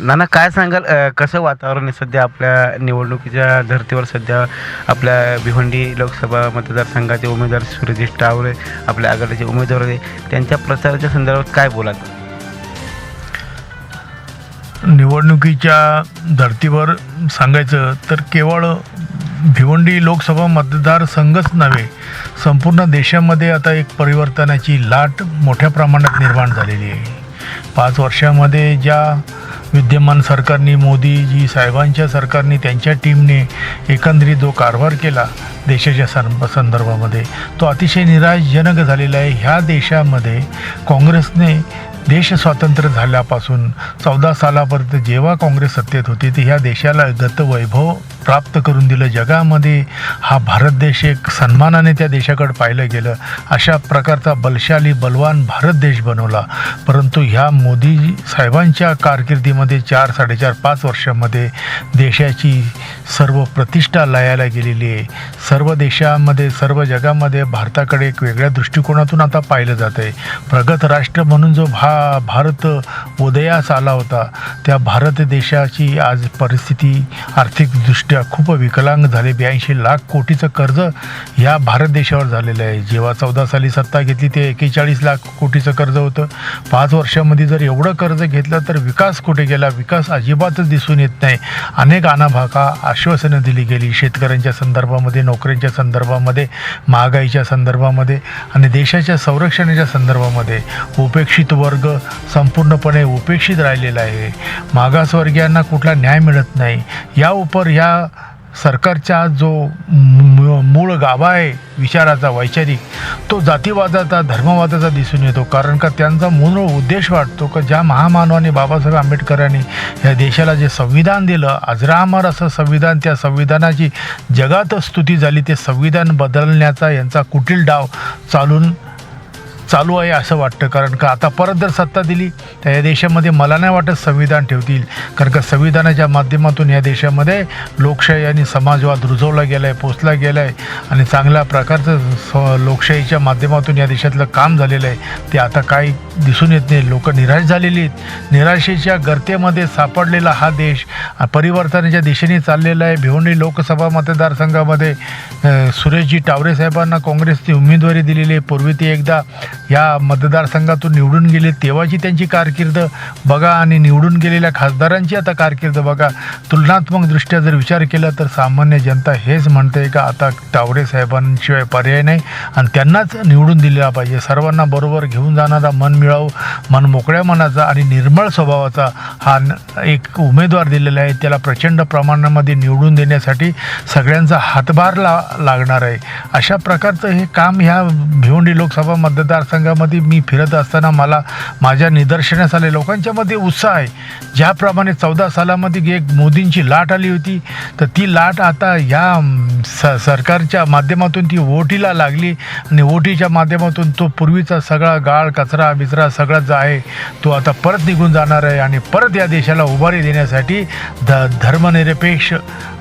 नाना काय सांगाल? अ, कसं वातावरण आहे सध्या आपल्या निवडणुकीच्या धर्तीवर सध्या? आपल्या भिवंडी लोकसभा मतदारसंघाचे उमेदवार सुरजित टावरे आपल्या आघाडीचे उमेदवार आहे त्यांच्या प्रचाराच्या संदर्भात काय बोलाल? निवडणुकीच्या धर्तीवर सांगायचं तर केवळ भिवंडी लोकसभा मतदारसंघच नव्हे संपूर्ण देशामध्ये आता एक परिवर्तनाची लाट मोठ्या प्रमाणात निर्माण झालेली आहे. पाच वर्षामध्ये ज्या विद्यमान सरकारने मोदीजी साहेबांच्या सरकारने त्यांच्या टीमने एकंदरीत जो कारभार केला देशाच्या सं संदर्भामध्ये तो अतिशय निराशजनक झालेला आहे. ह्या देशामध्ये काँग्रेसने देश स्वातंत्र्य झाल्यापासून चौदा सालापर्यंत जेव्हा काँग्रेस सत्तेत होती ते ह्या देशाला गतवैभव प्राप्त करून दिलं. जगामध्ये हा भारत देश एक सन्मानाने त्या देशाकडे पाहिलं गेलं. अशा प्रकारचा बलशाली बलवान भारत देश बनवला. परंतु ह्या मोदी साहेबांच्या कारकिर्दीमध्ये चार साडेचार पाच वर्षामध्ये देशाची सर्व प्रतिष्ठा लयाला गेलेली आहे. सर्व देशामध्ये सर्व जगामध्ये भारताकडे एक वेगळ्या दृष्टिकोनातून आता पाहिलं जात आहे. प्रगत राष्ट्र म्हणून जो भा भारत उदयास आला होता त्या भारत देशाची आज परिस्थिती आर्थिकदृष्ट्या खूप विकलांग झाले. ब्याऐंशी लाख कोटीचं कर्ज या भारत देशावर झालेलं आहे. जेव्हा चौदा साली सत्ता घेतली ते एकेचाळीस लाख कोटीचं कर्ज होतं. पाच वर्षामध्ये जर एवढं कर्ज घेतलं तर विकास कुठे गेला? विकास अजिबातच दिसून येत नाही. अनेक आनाभाका आश्वासनं दिली गेली. शेतकऱ्यांच्या संदर्भामध्ये नोकऱ्यांच्या संदर्भामध्ये महागाईच्या संदर्भामध्ये आणि देशाच्या संरक्षणाच्या संदर्भामध्ये उपेक्षित वर्ग संपूर्णपणे उपेक्षित राहिलेला आहे. मागासवर्गीयांना कुठला न्याय मिळत नाही. या उपर या सरकारचा जो मूळ गाभा आहे विचाराचा वैचारिक तो जातीवादाचा धर्मवादाचा दिसून येतो. कारण का त्यांचा मूळ उद्देश वाटतो का ज्या महामानवाने बाबासाहेब आंबेडकरांनी या देशाला जे संविधान दिलं अजरामर असं संविधान त्या संविधानाची जगात स्तुती झाली ते संविधान बदलण्याचा यांचा कुटील डाव चालून चालू आहे असं वाटतं. कारण का आता परत जर सत्ता दिली तर या देशामध्ये मला नाही वाटत संविधान ठेवतील. कारण का संविधानाच्या माध्यमातून या देशामध्ये लोकशाही आणि समाजवाद रुजवला गेला आहे पोचला गेला आहे आणि चांगल्या प्रकारचं स लोकशाहीच्या माध्यमातून या देशातलं काम झालेलं आहे. ते आता काही दिसून येत नाही. लोक निराश झालेली आहेत. निराशेच्या गर्तेमध्ये सापडलेला हा देश परिवर्तनाच्या दिशेने चाललेला आहे. भिवंडी लोकसभा मतदारसंघामध्ये सुरेशजी टावरे साहेबांना काँग्रेसची उमेदवारी दिलेली आहे. पूर्वी ते एकदा या मतदारसंघातून निवडून गेले तेव्हाची त्यांची कारकीर्द बघा आणि निवडून गेलेल्या खासदारांची आता कारकीर्द बघा. तुलनात्मकदृष्ट्या जर विचार केला तर सामान्य जनता हेच म्हणते का आता टावरे साहेबांशिवाय पर्याय नाही आणि त्यांनाच निवडून दिलेला पाहिजे. सर्वांना बरोबर घेऊन जाणारा मन मिळावं मन मोकळ्या मनाचा आणि निर्मळ स्वभावाचा हा एक उमेदवार दिलेला आहे. त्याला प्रचंड प्रमाणामध्ये निवडून देण्यासाठी सगळ्यांचा हातभार ला लागणार आहे. अशा प्रकारचं हे काम ह्या भिवंडी लोकसभा मतदारसंघ मतदारसंघामध्ये मी फिरत असताना मला माझ्या निदर्शनास आले. लोकांच्यामध्ये उत्साह आहे. ज्याप्रमाणे चौदा सालामध्ये एक मोदींची लाट आली होती तर ती लाट आता या स सरकारच्या माध्यमातून ती ओटीला लागली आणि ओटीच्या माध्यमातून तो पूर्वीचा सगळा गाळ कचरा बिचरा सगळा जो आहे तो आता परत निघून जाणार आहे आणि परत या देशाला उभारी देण्यासाठी ध धर्मनिरपेक्ष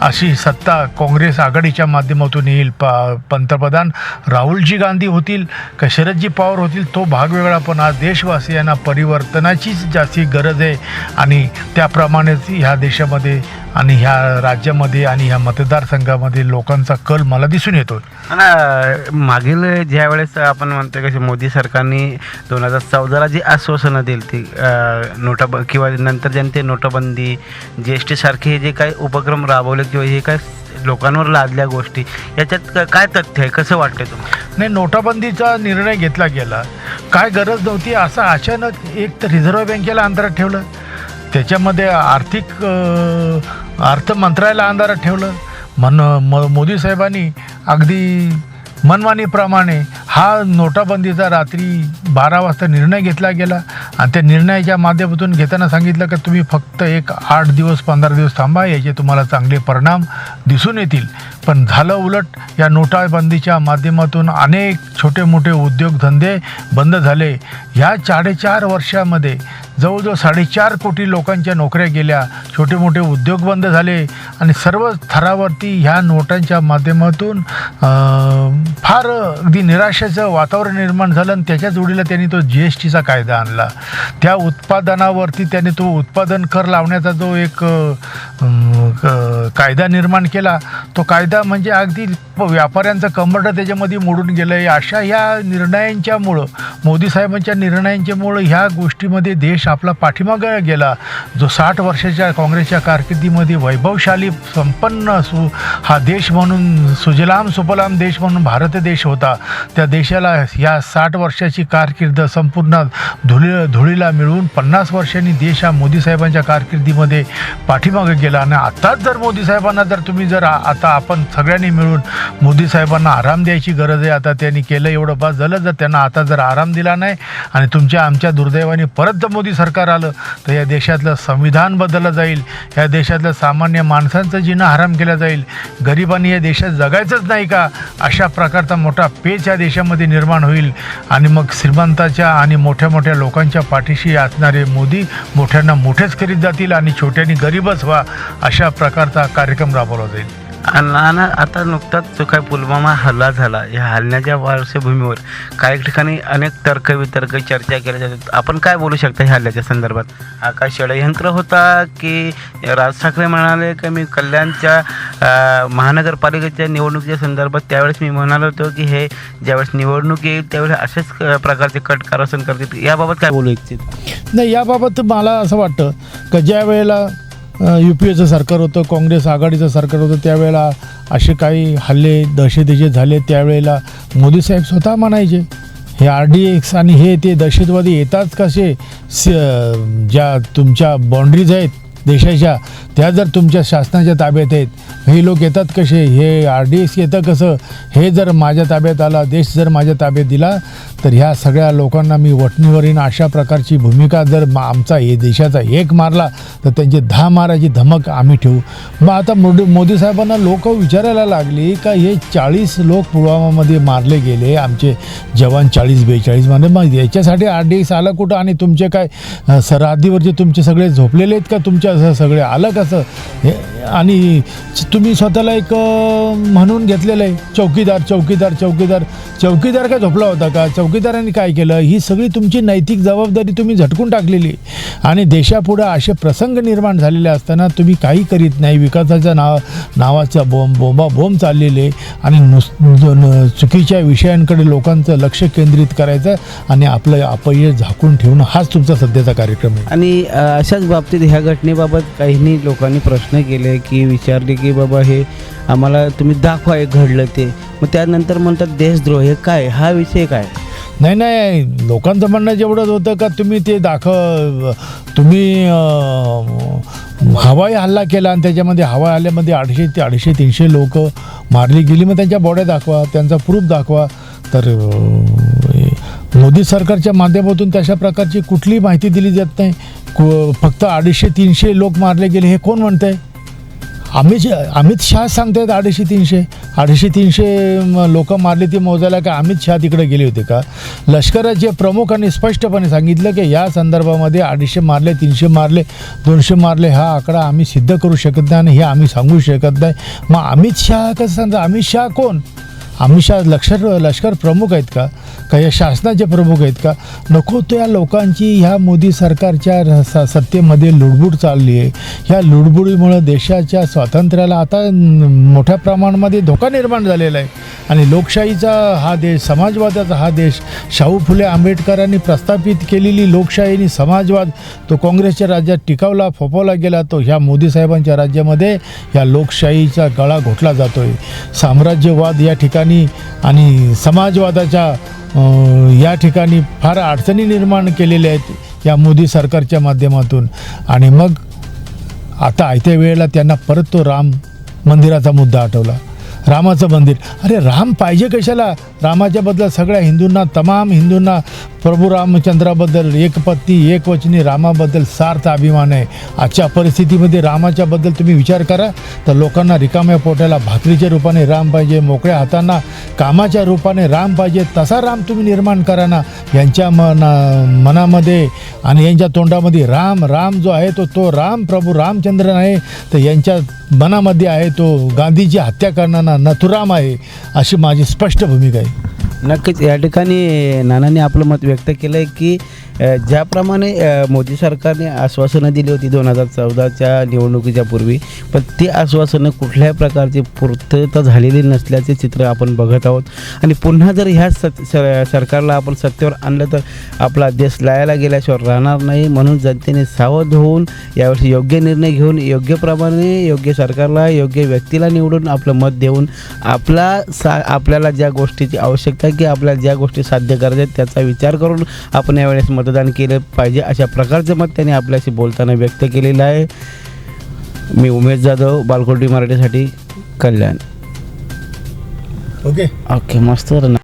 अशी सत्ता काँग्रेस आघाडीच्या माध्यमातून येईल. प पंतप्रधान राहुलजी गांधी होतील का शरदजी पवार होतील? तो भाग वेगळा पण आज देशवासियांना परिवर्तनाचीच जास्ती गरज आहे. आणि त्याप्रमाणेच ह्या देशामध्ये आणि ह्या राज्यामध्ये आणि ह्या मतदारसंघामध्ये लोकांचा कल मला दिसून येतो. आणि मागील ज्या वेळेस आपण म्हणतो कशी मोदी सरकारने दोन हजार चौदाला जी आश्वासनं दिली ती नोटाब किंवा नंतर ज्यांनी ते नोटाबंदी जी एस टीसारखे हे जे काही उपक्रम राबवले किंवा हे काय लोकांवर लादल्या गोष्टी याच्यात काय तथ्य आहे? कसं वाटतंय तुम्हाला? नाही नोटाबंदीचा निर्णय घेतला गेला. काय गरज नव्हती असं अचानक एक तर रिझर्व्ह बँकेला अंधारात ठेवलं. त्याच्यामध्ये आर्थिक अर्थ मंत्रालयाला अंधारात ठेवलं. मन म मोदी साहेबांनी अगदी मनमानीप्रमाणे हा नोटाबंदीचा रात्री बारा वाजता निर्णय घेतला गेला. आणि त्या निर्णयाच्या माध्यमातून घेताना सांगितलं की तुम्ही फक्त एक आठ दिवस पंधरा दिवस थांबा याचे तुम्हाला चांगले परिणाम दिसून येतील. पण झालं उलट. या नोटाबंदीच्या माध्यमातून अनेक छोटे मोठे उद्योगधंदे बंद झाले. ह्या साडेचार वर्षामध्ये जवळजवळ साडेचार कोटी लोकांच्या नोकऱ्या गेल्या. छोटे मोठे उद्योग बंद झाले. आणि सर्व थरावरती ह्या नोटांच्या माध्यमातून फार अगदी निराशेचं वातावरण निर्माण झालं आणि त्याच्या जोडीला त्यांनी तो जी एस टीचा कायदा आणला. त्या उत्पादनावरती त्याने तो उत्पादन कर लावण्याचा जो एक क- कायदा निर्माण केला तो कायदा म्हणजे अगदी प- व्यापाऱ्यांचं कंबरडं त्याच्यामध्ये मोडून गेलं आहे अशा ह्या निर्णयांच्यामुळं मोदी साहेबांच्या निर्णयांच्यामुळं ह्या गोष्टीमध्ये देश आपला पाठीमागं गेला. जो साठ वर्षाच्या काँग्रेसच्या कारकिर्दीमध्ये वैभवशाली संपन्न सु हा देश म्हणून सुजलाम सुफलाम देश म्हणून भारत देश होता. त्या देशाला ह्या साठ वर्षाची कारकिर्द संपूर्ण धुळी धुळीला मिळवून पन्नास वर्षांनी देश हा मोदी साहेबांच्या कारकिर्दीमध्ये पाठीमागं गेला. आणि आत्ताच जर मोदी साहेबांना जर तुम्ही जर आता आपण सगळ्यांनी मिळून मोदी साहेबांना आराम द्यायची गरज आहे. आता त्यांनी केलं एवढं बस झालं जर त्यांना आता जर आराम दिला नाही आणि तुमच्या आमच्या दुर्दैवाने परत जर मोदी सरकार आलं तर या देशातलं संविधान बदललं जाईल. या देशातलं सामान्य माणसांचं जिणं हराम केलं जाईल. गरिबांनी या देशात जगायचंच नाही का? अशा प्रकारचा मोठा पेच या देशामध्ये निर्माण होईल. आणि मग श्रीमंताच्या आणि मोठ्या मोठ्या लोकांच्या पाठीशी असणारे मोदी मोठ्यांना मोठेच करीत जातील आणि छोट्यांनी गरीबच व्हा अशा प्रकारचा कार्यक्रम राबवला जाईल. नाना आता नुकताच जो काय पुलवामा हल्ला झाला या हल्ल्याच्या पार्श्वभूमीवर काही ठिकाणी अनेक तर्क वितर्क चर्चा केल्या जातात. आपण काय बोलू शकता ह्या हल्ल्याच्या संदर्भात? हा काय षडयंत्र होता की राज ठाकरे म्हणाले की मी कल्याणच्या महानगरपालिकेच्या निवडणुकीच्या संदर्भात त्यावेळेस मी म्हणालो होतो की हे ज्यावेळेस निवडणूक येईल त्यावेळेस असेच प्रकारचे कट कारस्थान करतील. याबाबत काय बोलू इच्छित? नाही याबाबत मला असं वाटतं का ज्या वेळेला यू पी एचं सरकार होतं काँग्रेस आघाडीचं सरकार होतं त्यावेळेला असे काही हल्ले दहशतीचे झाले त्यावेळेला मोदी साहेब स्वतः म्हणायचे हे आर डी एक्स आणि हे ते दहशतवादी येतात कसे? स ज्या तुमच्या बाँड्रीज आहेत देशाच्या त्या जर तुमच्या शासनाच्या ताब्यात आहेत हे लोक येतात कसे? हे आर डी एक्स येतं कसं? हे जर माझ्या ताब्यात आला देश जर माझ्या ताब्यात दिला तर ह्या सगळ्या लोकांना मी वटणीवर येईन. अशा प्रकारची भूमिका जर मा आमचा हे देशाचा एक मारला तर त्यांची दहा माराची धमक आम्ही ठेवू. मग आता मोदी मोदी साहेबांना लोक विचारायला लागली का हे चाळीस लोक पुलवामामध्ये मारले गेले आमचे जवान चाळीस बेचाळीसमध्ये मग याच्यासाठी आठ दिवस आलं कुठं आणि तुमचे काय सरहद्दीवरचे तुमचे सगळे झोपलेले आहेत का? तुमच्या असं सगळे आलं कसं हे आणि तुम्ही स्वतःला एक म्हणून घेतलेलं आहे. चौकीदार चौकीदार चौकीदार. चौकीदार काय झोपला होता का? चौ चौकीदारांनी काय केलं? ही सगळी तुमची नैतिक जबाबदारी तुम्ही झटकून टाकलेली. आहे. आणि देशापुढं असे प्रसंग निर्माण झालेले असताना तुम्ही काही करीत नाही. विकासाच्या नाव नावाचा बोंब बोंबा बोंब चाललेले. आणि नुस न- चुकीच्या विषयांकडे लोकांचं लक्ष केंद्रित करायचं आणि आपलं अपयश झाकून ठेवणं हाच तुमचा सध्याचा कार्यक्रम आहे. आणि अशाच बाबतीत ह्या घटनेबाबत काहींनी लोकांनी प्रश्न केले की विचारले की बाबा हे आम्हाला तुम्ही दाखवा हे घडलं ते. मग त्यानंतर म्हणतात देशद्रोह हे काय? हा विषय काय? नाही नाही लोकांचं म्हणणं जेवढंच होतं का तुम्ही ते दाखव तुम्ही हवाई हल्ला केला आणि त्याच्यामध्ये हवाई हल्ल्यामध्ये अडीचशे ते अडीचशे तीनशे लोक मारली गेली मग त्यांच्या बॉड्या दाखवा त्यांचा प्रूफ दाखवा. तर मोदी सरकारच्या माध्यमातून तशा प्रकारची कुठली माहिती दिली जात नाही. फक्त अडीचशे तीनशे लोक मारले गेले हे कोण म्हणतं आहे अमित शा अमित शहा सांगतायत अडीचशे तीनशे. अडीचशे तीनशे लोक मारली ती मोजायला का? अमित शहा तिकडे गेले होते का? लष्कराचे प्रमुखांनी स्पष्टपणे सांगितलं की या संदर्भामध्ये अडीचशे मारले तीनशे मारले दोनशे मारले हा आकडा आम्ही सिद्ध करू शकत नाही आणि हे आम्ही सांगू शकत नाही. मग अमित शहा कसं सांगता अमित शहा कोण? अमित शहा लष्कर लष्कर प्रमुख आहेत का? का या शासनाचे प्रमुख आहेत का? नको त्या लोकांची ह्या मोदी सरकारच्या र- स- सत्तेमध्ये लुडबुड चालली आहे. ह्या लुडबुडीमुळं देशाच्या स्वातंत्र्याला आता मोठ्या प्रमाणामध्ये धोका निर्माण झालेला आहे. आणि लोकशाहीचा हा देश समाजवादाचा हा देश शाहू फुले आंबेडकरांनी प्रस्थापित केलेली लोकशाही आणि समाजवाद तो काँग्रेसच्या राज्यात टिकावला फोपवला गेला तो ह्या मोदी साहेबांच्या राज्यामध्ये ह्या लोकशाहीचा गळा घोटला जातो आहे साम्राज्यवाद या ठिकाणी आणि समाजवादाच्या या ठिकाणी फार अडचणी निर्माण केलेल्या आहेत या मोदी सरकारच्या माध्यमातून. आणि मग आता आयत्या वेळेला त्यांना परत तो राम मंदिराचा मुद्दा आठवला. रामाचं मंदिर. अरे राम पाहिजे कशाला? रामाच्या बद्दल सगळ्या हिंदूंना तमाम हिंदूंना प्रभू रामचंद्राबद्दल एक पत्नी एक वचनी रामाबद्दल सार्थ अभिमान आहे. आजच्या परिस्थितीमध्ये रामाच्या बद्दल तुम्ही विचार करा. तर लोकांना रिकाम्या पोट्याला भाकरीच्या रूपाने राम पाहिजे मोकळ्या हातांना कामाच्या रूपाने राम पाहिजे तसा राम तुम्ही निर्माण करा ना. यांच्या मना मनामध्ये आणि यांच्या तोंडामध्ये राम राम जो आहे तो तो राम प्रभू रामचंद्र आहे. तर यांच्या मनामध्ये आहे तो गांधीची हत्या करणारा नथुराम आहे अशी माझी स्पष्ट भूमिका आहे. नक्कीच या ठिकाणी नानांनी आपलं मत व्यक्त केलं आहे की ज्याप्रमाणे मोदी सरकारने आश्वासनं दिली होती दोन हजार चौदाच्या निवडणुकीच्या पूर्वी पण ती आश्वासनं कुठल्याही प्रकारची पूर्तता झालेली नसल्याचे चित्र आपण बघत आहोत. आणि पुन्हा जर ह्या सत सरकारला आपण सत्तेवर आणलं तर आपला देश लायाला गेल्याशिवाय राहणार नाही. म्हणून जनतेने सावध होऊन यावर्षी योग्य निर्णय घेऊन योग्य प्रमाणे योग्य सरकारला योग्य व्यक्तीला निवडून आपलं मत देऊन आपला सा आपल्याला ज्या गोष्टीची आवश्यकता आहे की आपल्याला ज्या गोष्टी साध्य करायच्या आहेत त्याचा विचार करून आपण यावेळेस मतदान केलं पाहिजे अशा प्रकारचं मत त्यांनी आपल्याशी बोलताना व्यक्त केलेलं आहे. मी उमेश जाधव बालकोटी मराठीसाठी कल्याण. ओके. ओके मस्त.